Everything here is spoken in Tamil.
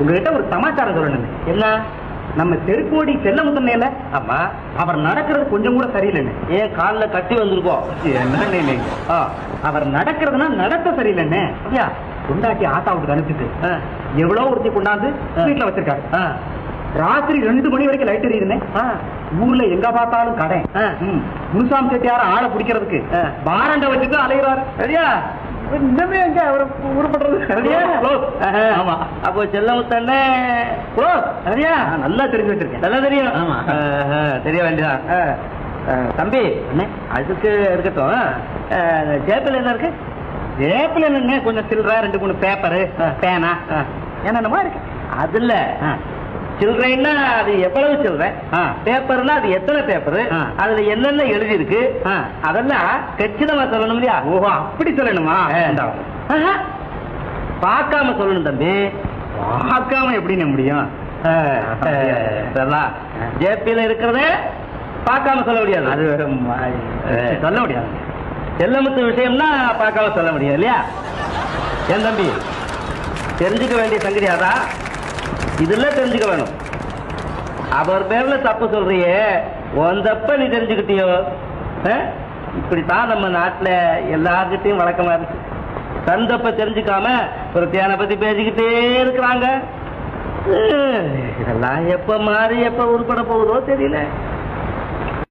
உங்ககிட்ட ஒரு சமாச்சாரம் சொல்லணுங்க என்ன? நம்ம தெருக்கோடி செல்லமுத்தன்னையில ஆமா. அவர் நடக்கிறது கொஞ்சம் கூட சரியில்லைன்னு. ஏன் காலில் கட்டி வந்திருக்கோம்? என்னன்னு இல்லைங்க அவர் நடக்கிறதுனா நடத்த சரியில்லைன்னு. அப்படியா? கொண்டாட்டி ஆத்தாவுக்கு அனுப்பிட்டு எவ்வளவு ஒருத்தி கொண்டாந்து. வீட்டுல வச்சிருக்காரு. ராத்திரி ரெண்டு மணி வரைக்கும் லைட் எரியுதுன்னு. ஊர்ல எங்க பார்த்தாலும் கடை. முனுசாமி செட்டியார ஆளை பிடிக்கிறதுக்கு. பாரண்ட வச்சுட்டு அலைகிறாரு சரியா? இன்னமே எங்க? அவரை ஆஹா. ஆமா. அப்போ செல்லமுத்தண்ணே க்ளோஸ் சரியா நல்லா தெரிஞ்சு வச்சிருக்கேன். நல்லா தெரியும். ஆமா. தெரிய வேண்டியதான் தம்பி. அதுக்கு இருக்கட்டும். ஆ, ஜேபில் என்ன இருக்கு? ஏப்பில் என்னங்க கொஞ்சம் சில்லற ரெண்டு மூணு பேப்பரு. பேனா. என்னென்னமா இருக்கு. அதுல. சில்லறைன்னா அது எவ்வளவு சில்லறை. பேப்பர்னா அது எத்தனை பேப்பர். அதுல என்னென்ன எழுதி இருக்கு. அதெல்லாம் கச்சிதமா சொல்லணும் இல்லையா? ஓஹோ அப்படி சொல்லணுமா. பார்க்காம சொல்லணும் தம்பி. பார்க்காம எப்படிங்க முடியும்? இதெல்லாம் ஜேபியில இருக்கிறத பார்க்காம சொல்ல முடியாது. அது. சொல்ல முடியாது. செல்லமுத்து விஷயம்னா பார்க்காம சொல்ல முடியும் இல்லையா? ஏன் தம்பி? தெரிஞ்சுக்க வேண்டிய சங்கதி அதான் இதுல தெரிஞ்சுக்க வேணும். அவர் பேர்ல தப்பு சொல்றியே. உன் தப்ப நீ தெரிஞ்சுக்கிட்டியோ? இப்படித்தான் நம்ம நாட்டுல எல்லார்கிட்டயும் வழக்கமா இருக்கு தந்தப்ப தெரிஞ்சுக்காம ஒரு பத்தி பேசிக்கிட்டே இருக்கிறாங்க. ஹம், இதெல்லாம் எப்ப மாறி எப்ப உருப்பட போகுதோ தெரியல.